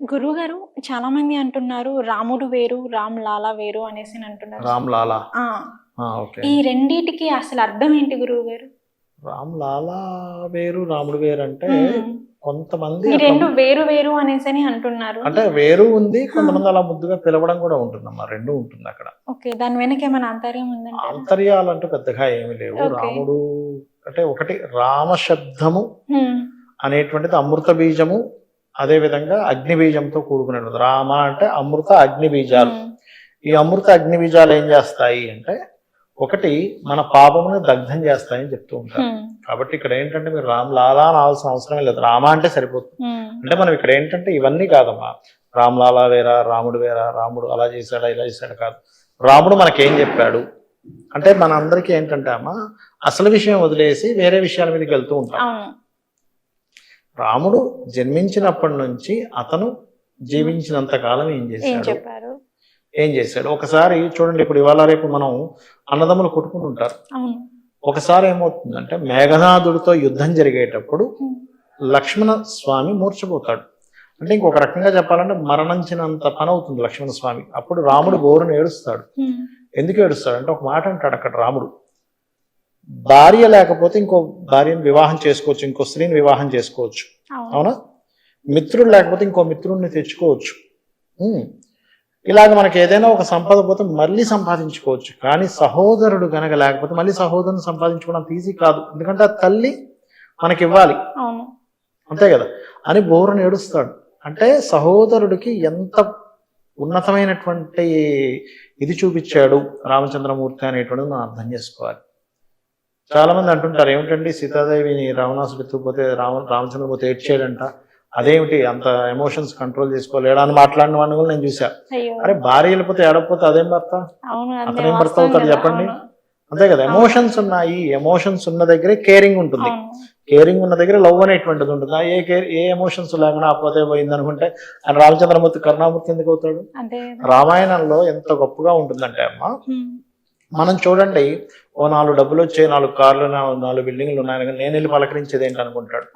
గురువు గారు చాలా మంది అంటున్నారు రాముడు వేరు రామ్ లాలా వేరు అనేసి అని అంటున్నారు. రామ్ లాలా? ఈ రెండిటికి అసలు అర్థం ఏంటి గురువు గారు రామ్ లాలా వేరు రాముడు వేరు అంటే. కొంతమంది రెండు వేరు వేరు అనేసి అని అంటున్నారు. అంటే వేరు ఉంది కొంతమంది అలా ముద్దుగా పిలవడం కూడా ఉంటుందమ్మా రెండు ఉంటుంది అక్కడ. ఓకే దాని వెనక ఏమైనా ఆంతర్యం ఉందంటే ఆంతర్యాలు అంటూ పెద్దగా ఏమీ లేవు. రాముడు అంటే ఒకటి రామ శబ్దము అనేటువంటిది అమృత బీజము అదే విధంగా అగ్ని బీజంతో కూడుకునేది రామ అంటే అమృత అగ్ని బీజాలు ఈ అమృత అగ్ని బీజాలు ఏం చేస్తాయి అంటే ఒకటి మన పాపముని దగ్ధం చేస్తాయని చెప్తూ ఉంటారు. కాబట్టి ఇక్కడ ఏంటంటే మీరు రామ్ లాలా అనాల్సిన అవసరమే లేదు. రామ అంటే సరిపోతుంది. అంటే మనం ఇక్కడ ఏంటంటే ఇవన్నీ కాదమ్మా. రామ్ లాలా వేరా రాముడు వేరా రాముడు అలా చేశాడా ఇలా చేశాడా కాదు. రాముడు మనకేం చెప్పాడు? అంటే మన అందరికీ ఏంటంటే అమ్మా అసలు విషయం వదిలేసి వేరే విషయాల మీదకి వెళ్తూ ఉంటాం. రాముడు జన్మించినప్పటి నుంచి అతను జీవించినంత కాలం ఏం చేశాడు? ఏం చేశాడు? ఒకసారి చూడండి ఇప్పుడు ఇవాళ రేపు మనం అన్నదమ్ములు కొట్టుకుంటుంటారు ఒకసారి ఏమవుతుందంటే మేఘనాథుడితో యుద్ధం జరిగేటప్పుడు. లక్ష్మణ స్వామి మూర్చపోతాడు. అంటే ఇంకొక రకంగా చెప్పాలంటే మరణించినంత పని అవుతుంది లక్ష్మణ స్వామి అప్పుడు రాముడు గోరును ఏడుస్తాడు. ఎందుకు ఏడుస్తాడు అంటే ఒక మాట అంటాడు అక్కడ రాముడు. భార్య లేకపోతే ఇంకో భార్యను వివాహం చేసుకోవచ్చు ఇంకో స్త్రీని వివాహం చేసుకోవచ్చు. అవును. మిత్రుడు లేకపోతే ఇంకో మిత్రుడిని తెచ్చుకోవచ్చు. ఇలాగ మనకి ఏదైనా ఒక సంపద పోతే మళ్ళీ సంపాదించుకోవచ్చు. కానీ సహోదరుడు గనక లేకపోతే మళ్ళీ సహోదరుని సంపాదించుకోవడం ఈజీ కాదు. ఎందుకంటే ఆ తల్లి మనకి ఇవ్వాలి. అంతే కదా? అని బోరుని ఏడుస్తాడు. అంటే సహోదరుడికి ఎంత ఉన్నతమైనటువంటి ఇది చూపించాడు రామచంద్రమూర్తి అనేటువంటిది మనం అర్థం చేసుకోవాలి. చాలా మంది అంటుంటారు ఏమిటండి సీతాదేవిని రావణాసుడు ఎత్తుకుపోతే రామ రామచంద్రమూర్తి ఏడ్చాడంట? అదేమిటి అంత ఎమోషన్స్ కంట్రోల్ చేసుకోలేడా? అని మాట్లాడిన వాడిని కూడా నేను చూసా అరే భార్య వెళ్ళిపోతే ఏడకపోతే అదేం భర్త? అతనేం భర్త అవుతాడు చెప్పండి? అంతే కదా ఎమోషన్స్ ఉన్నాయి ఎమోషన్స్ ఉన్న దగ్గరే కేరింగ్ ఉంటుంది. కేరింగ్ ఉన్న దగ్గర లవ్ అనేటువంటిది ఉంటుంది. ఆ ఏ కేర్ ఏ ఎమోషన్స్ లేకుండా పోతే పోయింది అనుకుంటే ఆయన రామచంద్రమూర్తి కరుణామూర్తి ఎందుకు అవుతాడు? రామాయణంలో ఎంత గొప్పగా ఉంటుందంటే అమ్మ. మనం చూడండి ఓ నాలుగు డబ్బులు వచ్చాయి నాలుగు కార్లు నాలుగు బిల్డింగ్లు ఉన్నాయి కానీ నేను వెళ్ళి పలకరించేది ఏంటి అనుకుంటాడు.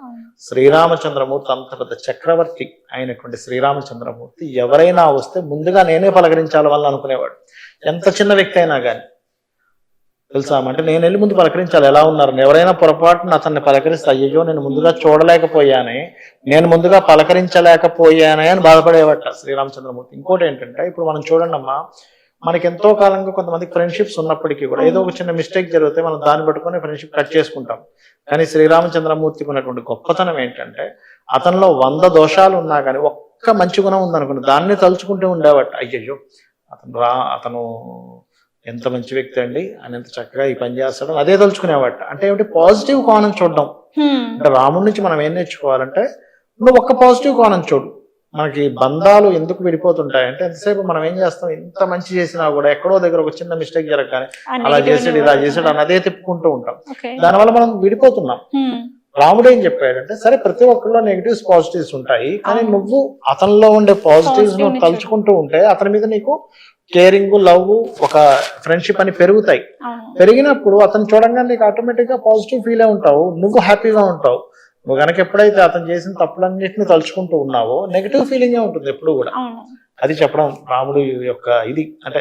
శ్రీరామచంద్రమూర్తి అంత పెద్ద చక్రవర్తి అయినటువంటి శ్రీరామచంద్రమూర్తి ఎవరైనా వస్తే ముందుగా నేనే పలకరించాలి వాళ్ళని అనుకునేవాడు. ఎంత చిన్న వ్యక్తి అయినా కానీ. తెలుసా? అంటే నేను వెళ్ళి ముందు పలకరించాలి. ఎలా ఉన్నారు? ఎవరైనా పొరపాటున అతన్ని పలకరిస్తే అయ్యో నేను ముందుగా చూడలేకపోయానే నేను ముందుగా పలకరించలేకపోయానే అని బాధపడేవట శ్రీరామచంద్రమూర్తి. ఇంకోటి ఏంటంటే ఇప్పుడు మనం చూడండి అమ్మా మనకి ఎంతో కాలంగా కొంతమంది ఫ్రెండ్షిప్స్ ఉన్నప్పటికీ కూడా ఏదో ఒక చిన్న మిస్టేక్ జరిగితే మనం దాన్ని పట్టుకొని ఫ్రెండ్షిప్ కట్ చేసుకుంటాం. కానీ శ్రీరామచంద్రమూర్తికి ఉన్నటువంటి గొప్పతనం ఏంటంటే అతనిలో వంద దోషాలు ఉన్నా కానీ ఒక్క మంచి గుణం ఉందనుకోండి దాన్ని తలుచుకుంటూ ఉండేవాట అయ్యయ్యో అతను రా అతను ఎంత మంచి వ్యక్తి అండి ఆయన ఎంత చక్కగా ఈ పని చేస్తాడు అదే తలుచుకునేవాట అంటే ఏమిటి? పాజిటివ్ కోణం చూడడం. అంటే రాముడి నుంచి మనం ఏం నేర్చుకోవాలంటే నువ్వు ఒక్క పాజిటివ్ కోణం చూడు. మనకి బంధాలు ఎందుకు విడిపోతుంటాయి? అంటే ఎంతసేపు మనం ఏం చేస్తాం? ఎంత మంచి చేసినా కూడా ఎక్కడో దగ్గర ఒక చిన్న మిస్టేక్ జరగగానే అలా చేసాడు ఇలా చేసాడు అని అదే తిప్పుకుంటూ ఉంటాం. దానివల్ల మనం విడిపోతున్నాం. రాముడు ఏం చెప్పాడంటే సరే ప్రతి ఒక్కరిలో నెగిటివ్స్ పాజిటివ్స్ ఉంటాయి కానీ. నువ్వు అతనిలో ఉండే పాజిటివ్స్ నువ్వు ని తలుచుకుంటూ ఉంటే అతని మీద నీకు కేరింగ్ లవ్ ఒక ఫ్రెండ్షిప్ అని పెరుగుతాయి. పెరిగినప్పుడు అతను చూడంగానే నీకు ఆటోమేటిక్గా పాజిటివ్ ఫీల్ అయి ఉంటావు. నువ్వు హ్యాపీగా ఉంటావు. నువ్వు కనుక ఎప్పుడైతే అతను చేసిన తప్పులన్నింటినీ తలుచుకుంటూ ఉన్నావో నెగిటివ్ ఫీలింగ్ ఉంటుంది ఎప్పుడు కూడా. అది చెప్పడం రాముడు యొక్క ఇది. అంటే